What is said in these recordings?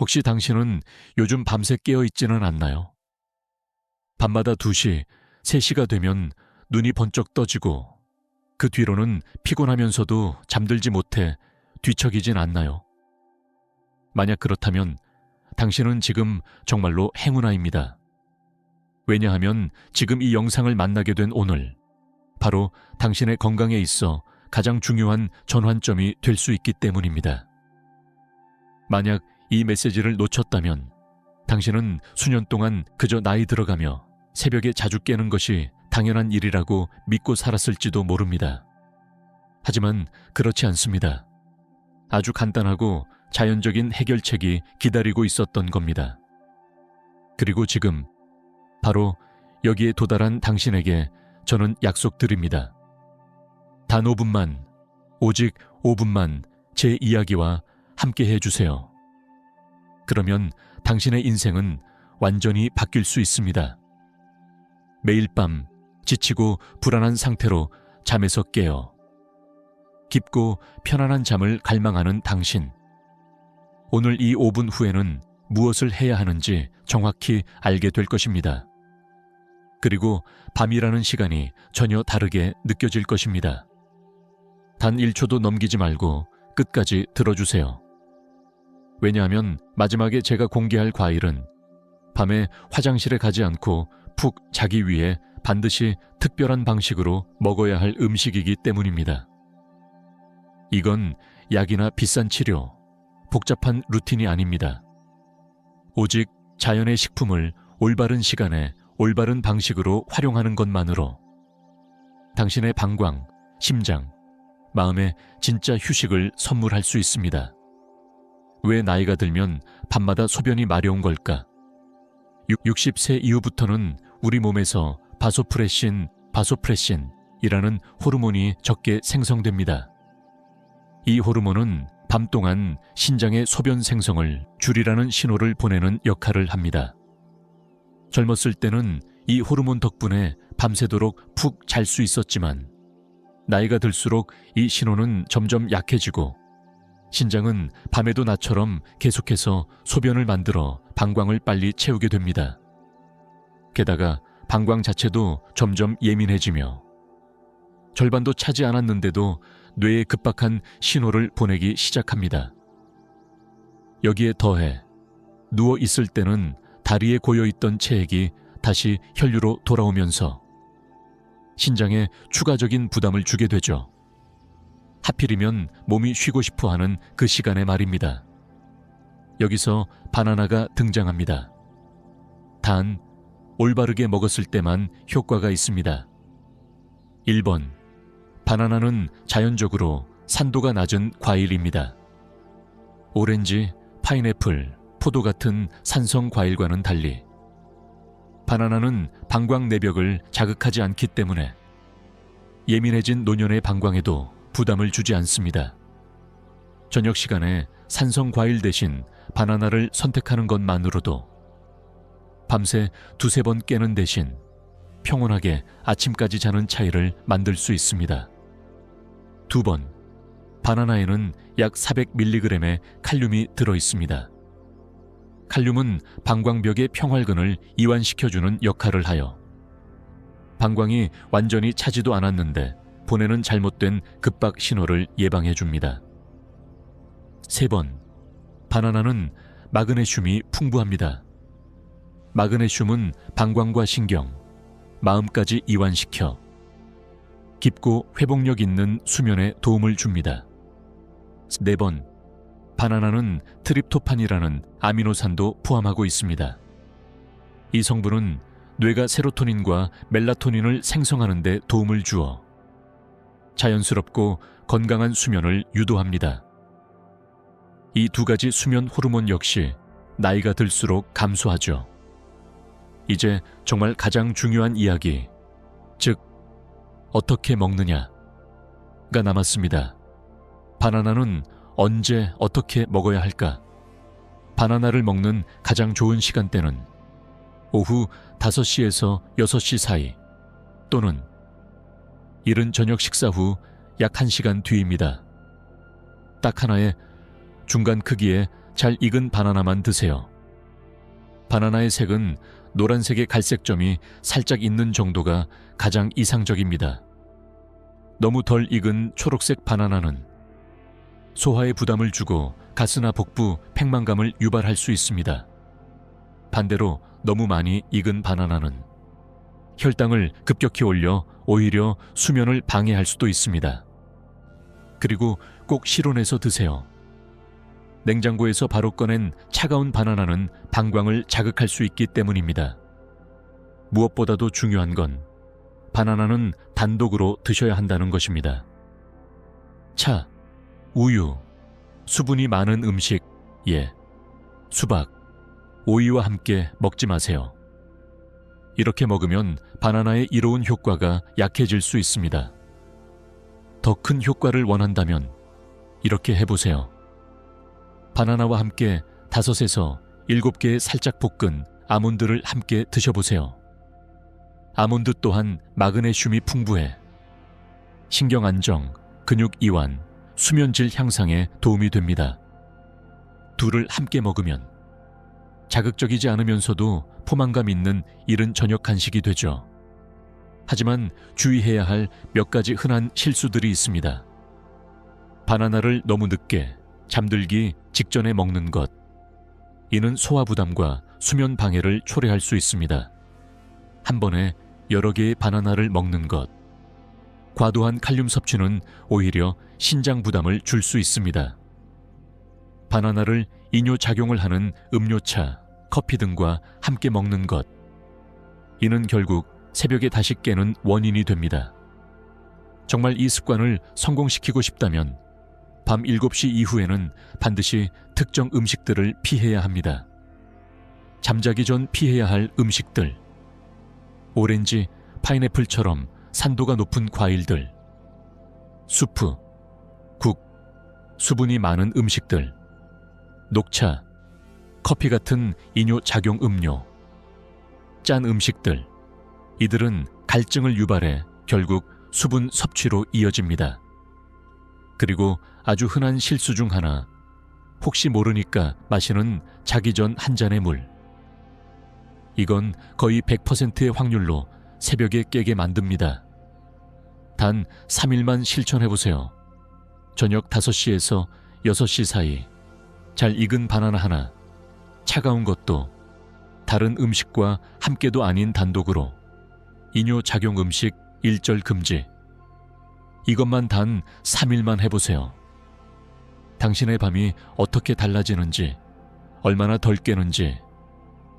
혹시 당신은 요즘 밤새 깨어 있지는 않나요? 밤마다 2시, 3시가 되면 눈이 번쩍 떠지고 그 뒤로는 피곤하면서도 잠들지 못해 뒤척이진 않나요? 만약 그렇다면 당신은 지금 정말로 행운아입니다. 왜냐하면 지금 이 영상을 만나게 된 오늘, 바로 당신의 건강에 있어 가장 중요한 전환점이 될 수 있기 때문입니다. 만약 이 메시지를 놓쳤다면 당신은 수년 동안 그저 나이 들어가며 새벽에 자주 깨는 것이 당연한 일이라고 믿고 살았을지도 모릅니다. 하지만 그렇지 않습니다. 아주 간단하고 자연적인 해결책이 기다리고 있었던 겁니다. 그리고 지금 바로 여기에 도달한 당신에게 저는 약속드립니다. 단 5분만, 오직 5분만 제 이야기와 함께 해주세요. 그러면 당신의 인생은 완전히 바뀔 수 있습니다. 매일 밤 지치고 불안한 상태로 잠에서 깨어 깊고 편안한 잠을 갈망하는 당신. 오늘 이 5분 후에는 무엇을 해야 하는지 정확히 알게 될 것입니다. 그리고 밤이라는 시간이 전혀 다르게 느껴질 것입니다. 단 1초도 넘기지 말고 끝까지 들어주세요. 왜냐하면 마지막에 제가 공개할 과일은 밤에 화장실에 가지 않고 푹 자기 위해 반드시 특별한 방식으로 먹어야 할 음식이기 때문입니다. 이건 약이나 비싼 치료, 복잡한 루틴이 아닙니다. 오직 자연의 식품을 올바른 시간에 올바른 방식으로 활용하는 것만으로 당신의 방광, 심장, 마음에 진짜 휴식을 선물할 수 있습니다. 왜 나이가 들면 밤마다 소변이 마려운 걸까? 60세 이후부터는 우리 몸에서 바소프레신, 바소프레신이라는 호르몬이 적게 생성됩니다. 이 호르몬은 밤 동안 신장의 소변 생성을 줄이라는 신호를 보내는 역할을 합니다. 젊었을 때는 이 호르몬 덕분에 밤새도록 푹 잘 수 있었지만 나이가 들수록 이 신호는 점점 약해지고 신장은 밤에도 나처럼 계속해서 소변을 만들어 방광을 빨리 채우게 됩니다. 게다가 방광 자체도 점점 예민해지며 절반도 차지 않았는데도 뇌에 급박한 신호를 보내기 시작합니다. 여기에 더해 누워 있을 때는 다리에 고여 있던 체액이 다시 혈류로 돌아오면서 신장에 추가적인 부담을 주게 되죠. 하필이면 몸이 쉬고 싶어 하는 그 시간에 말입니다. 여기서 바나나가 등장합니다. 단, 올바르게 먹었을 때만 효과가 있습니다. 1번. 바나나는 자연적으로 산도가 낮은 과일입니다. 오렌지, 파인애플, 포도 같은 산성 과일과는 달리 바나나는 방광 내벽을 자극하지 않기 때문에 예민해진 노년의 방광에도 부담을 주지 않습니다. 저녁 시간에 산성 과일 대신 바나나를 선택하는 것만으로도 밤새 두세 번 깨는 대신 평온하게 아침까지 자는 차이를 만들 수 있습니다. 두 번, 바나나에는 약 400mg의 칼륨이 들어 있습니다. 칼륨은 방광벽의 평활근을 이완시켜주는 역할을 하여 방광이 완전히 차지도 않았는데 보내는 잘못된 급박 신호를 예방해 줍니다. 세 번, 바나나는 마그네슘이 풍부합니다. 마그네슘은 방광과 신경, 마음까지 이완시켜 깊고 회복력 있는 수면에 도움을 줍니다. 네 번, 바나나는 트립토판이라는 아미노산도 포함하고 있습니다. 이 성분은 뇌가 세로토닌과 멜라토닌을 생성하는 데 도움을 주어 자연스럽고 건강한 수면을 유도합니다. 이 두 가지 수면 호르몬 역시 나이가 들수록 감소하죠. 이제 정말 가장 중요한 이야기, 즉, 어떻게 먹느냐가 남았습니다. 바나나는 언제 어떻게 먹어야 할까? 바나나를 먹는 가장 좋은 시간대는 오후 5시에서 6시 사이 또는 이른 저녁 식사 후 약 1시간 뒤입니다. 딱 하나의 중간 크기의 잘 익은 바나나만 드세요. 바나나의 색은 노란색의 갈색점이 살짝 있는 정도가 가장 이상적입니다. 너무 덜 익은 초록색 바나나는 소화에 부담을 주고 가스나 복부, 팽만감을 유발할 수 있습니다. 반대로 너무 많이 익은 바나나는 혈당을 급격히 올려 오히려 수면을 방해할 수도 있습니다. 그리고 꼭 실온에서 드세요. 냉장고에서 바로 꺼낸 차가운 바나나는 방광을 자극할 수 있기 때문입니다. 무엇보다도 중요한 건 바나나는 단독으로 드셔야 한다는 것입니다. 차, 우유, 수분이 많은 음식, 예, 수박, 오이와 함께 먹지 마세요. 이렇게 먹으면 바나나의 이로운 효과가 약해질 수 있습니다. 더 큰 효과를 원한다면 이렇게 해보세요. 바나나와 함께 다섯에서 일곱 개의 살짝 볶은 아몬드를 함께 드셔보세요. 아몬드 또한 마그네슘이 풍부해 신경 안정, 근육 이완, 수면질 향상에 도움이 됩니다. 둘을 함께 먹으면 자극적이지 않으면서도 포만감 있는 이른 저녁 간식이 되죠. 하지만 주의해야 할 몇 가지 흔한 실수들이 있습니다. 바나나를 너무 늦게 잠들기 직전에 먹는 것. 이는 소화 부담과 수면 방해를 초래할 수 있습니다. 한 번에 여러 개의 바나나를 먹는 것. 과도한 칼륨 섭취는 오히려 신장 부담을 줄 수 있습니다. 바나나를 이뇨 작용을 하는 음료차, 커피 등과 함께 먹는 것. 이는 결국 새벽에 다시 깨는 원인이 됩니다. 정말 이 습관을 성공시키고 싶다면 밤 7시 이후에는 반드시 특정 음식들을 피해야 합니다. 잠자기 전 피해야 할 음식들. 오렌지, 파인애플처럼 산도가 높은 과일들. 수프, 국, 수분이 많은 음식들. 녹차, 커피 같은 이뇨 작용 음료. 짠 음식들. 이들은 갈증을 유발해 결국 수분 섭취로 이어집니다. 그리고 아주 흔한 실수 중 하나. 혹시 모르니까 마시는 자기 전 한 잔의 물. 이건 거의 100%의 확률로 새벽에 깨게 만듭니다. 단 3일만 실천해보세요. 저녁 5시에서 6시 사이 잘 익은 바나나 하나, 차가운 것도 다른 음식과 함께도 아닌 단독으로 이뇨 작용 음식 일절 금지. 이것만 단 3일만 해보세요. 당신의 밤이 어떻게 달라지는지, 얼마나 덜 깨는지,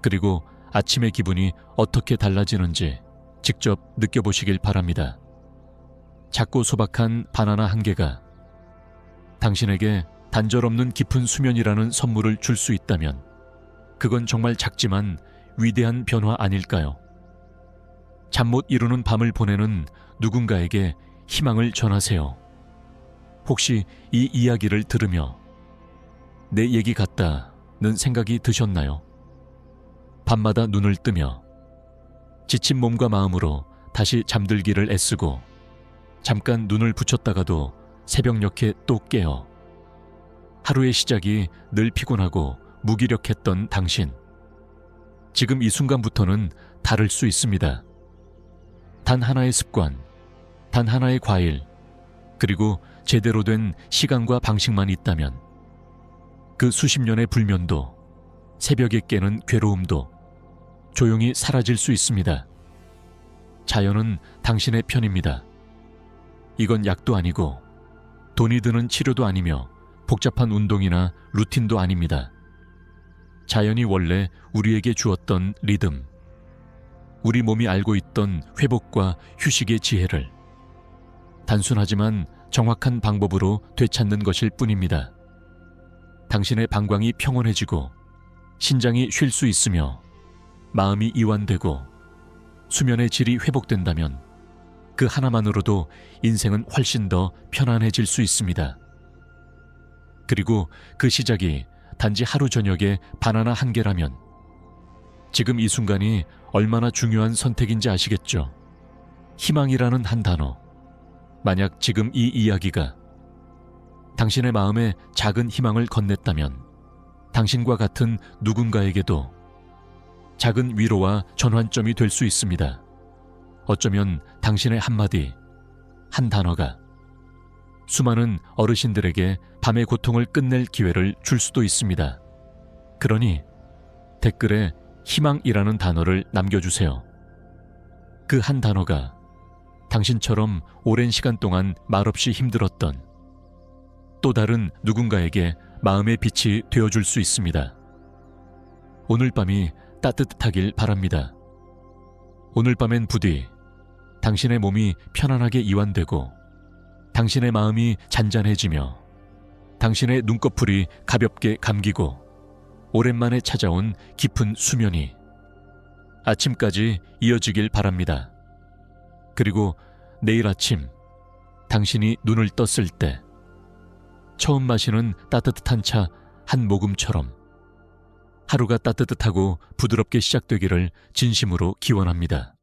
그리고 아침의 기분이 어떻게 달라지는지 직접 느껴보시길 바랍니다. 작고 소박한 바나나 한 개가 당신에게 단절 없는 깊은 수면이라는 선물을 줄 수 있다면 그건 정말 작지만 위대한 변화 아닐까요? 잠 못 이루는 밤을 보내는 누군가에게 희망을 전하세요. 혹시 이 이야기를 들으며 내 얘기 같다는 생각이 드셨나요? 밤마다 눈을 뜨며 지친 몸과 마음으로 다시 잠들기를 애쓰고 잠깐 눈을 붙였다가도 새벽녘에 또 깨어 하루의 시작이 늘 피곤하고 무기력했던 당신. 지금 이 순간부터는 다를 수 있습니다. 단 하나의 습관, 단 하나의 과일, 그리고 제대로 된 시간과 방식만 있다면 그 수십 년의 불면도 새벽에 깨는 괴로움도 조용히 사라질 수 있습니다. 자연은 당신의 편입니다. 이건 약도 아니고 돈이 드는 치료도 아니며 복잡한 운동이나 루틴도 아닙니다. 자연이 원래 우리에게 주었던 리듬, 우리 몸이 알고 있던 회복과 휴식의 지혜를 단순하지만 정확한 방법으로 되찾는 것일 뿐입니다. 당신의 방광이 평온해지고 신장이 쉴 수 있으며 마음이 이완되고 수면의 질이 회복된다면 그 하나만으로도 인생은 훨씬 더 편안해질 수 있습니다. 그리고 그 시작이 단지 하루 저녁에 바나나 한 개라면 지금 이 순간이 얼마나 중요한 선택인지 아시겠죠? 희망이라는 한 단어. 만약 지금 이 이야기가 당신의 마음에 작은 희망을 건넸다면 당신과 같은 누군가에게도 작은 위로와 전환점이 될 수 있습니다. 어쩌면 당신의 한마디, 한 단어가 수많은 어르신들에게 밤의 고통을 끝낼 기회를 줄 수도 있습니다. 그러니 댓글에 희망이라는 단어를 남겨주세요. 그 한 단어가 당신처럼 오랜 시간 동안 말없이 힘들었던 또 다른 누군가에게 마음의 빛이 되어줄 수 있습니다. 오늘 밤이 따뜻하길 바랍니다. 오늘 밤엔 부디 당신의 몸이 편안하게 이완되고 당신의 마음이 잔잔해지며 당신의 눈꺼풀이 가볍게 감기고 오랜만에 찾아온 깊은 수면이 아침까지 이어지길 바랍니다. 그리고 내일 아침 당신이 눈을 떴을 때 처음 마시는 따뜻한 차 한 모금처럼 하루가 따뜻하고 부드럽게 시작되기를 진심으로 기원합니다.